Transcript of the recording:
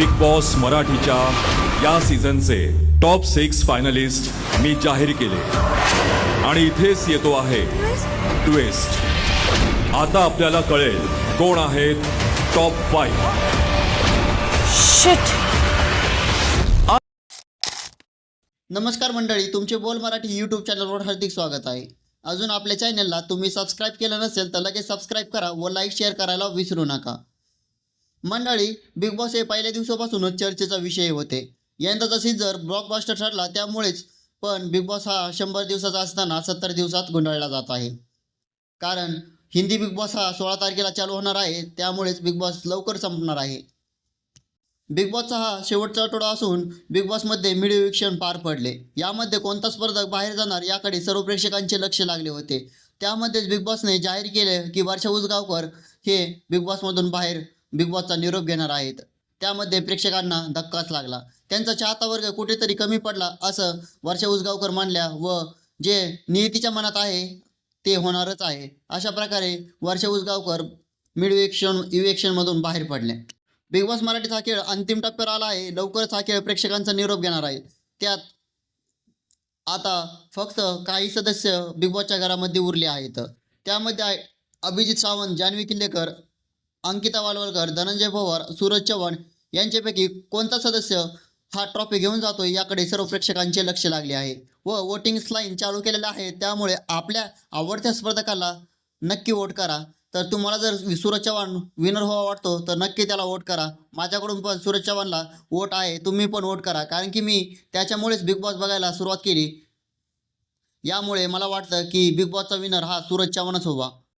Big Boss मराठीच्या या सीझनचे टॉप सिक्स फायनलिस्ट मी जाहीर केले. आणि इथेच येतो आहे ट्विस्ट आता आपल्याला कळेल कोण आहेत टॉप फाईव्ह शिट नमस्कार मंडळी तुमचे बोल मराठी यूट्यूब चॅनलवर हार्दिक स्वागत आहे. अजून आपल्या चॅनलला तुम्ही सबस्क्राईब केलं नसेल तर लगेच सबस्क्राईब करा व लाईक शेअर करायला विसरू नका. मंडळी बिग बॉस हे पहिल्या दिवसापासूनच चर्चेचा विषय होते. यंदाचा सीझर ब्लॉकबास्टर ठरला त्यामुळेच पण बिग बॉस हा शंभर दिवसाचा असताना सत्तर दिवसात गुंडाळला जात आहे. कारण हिंदी बिग बॉस हा सोळा तारखेला चालू होणार आहे त्यामुळेच बिग बॉस लवकर संपणार आहे. बिग बॉसचा हा शेवटचा आठवडा असून बिग बॉसमध्ये मिडिओविक्शन पार पडले. यामध्ये कोणता स्पर्धक बाहेर जाणार याकडे सर्व प्रेक्षकांचे लक्ष लागले होते. त्यामध्येच बिग बॉसने जाहीर केले की वर्षा उसगावकर हे बिग बॉसमधून बाहेर बिग बॉसचा निरोप घेणार आहेत. त्यामध्ये प्रेक्षकांना धक्काच लागला. त्यांचा चाहता वर्ग कुठेतरी कमी पडला असं वर्षा उसगावकर मानल्या व जे नियतीच्या मनात आहे ते होणारच आहे. अशा प्रकारे वर्षा उसगावकर मिडविक्शन इव्हेक्शनमधून बाहेर पडले. बिग बॉस मराठीचा हा खेळ अंतिम टप्प्यावर आला आहे. लवकरच हा खेळ प्रेक्षकांचा निरोप घेणार आहे. त्यात आता फक्त काही सदस्य बिग बॉसच्या घरामध्ये उरले आहेत. त्यामध्ये अभिजित सावंत जान्हवी किल्लेकर अंकिता वालवलकर धनंजय पवार सूरज चव्हाण यांच्यापैकी कोणता सदस्य हा ट्रॉफी घेऊन जातो याकडे सर्व प्रेक्षकांचे लक्ष लागले आहे व वोटिंग स्लाईन चालू केलेलं आहे. त्यामुळे आपल्या आवडत्या स्पर्धकाला नक्की वोट करा. तर तुम्हाला जर सूरज चव्हाण विनर व्हावा वाटतो तर नक्की त्याला वोट करा. माझ्याकडून पण सूरज चव्हाणला वोट आहे तुम्ही पण वोट करा. कारण की मी त्याच्यामुळेच बिग बॉस बघायला सुरुवात केली. यामुळे मला वाटतं की बिग बॉसचा विनर हा सूरज चव्हाणच होवा.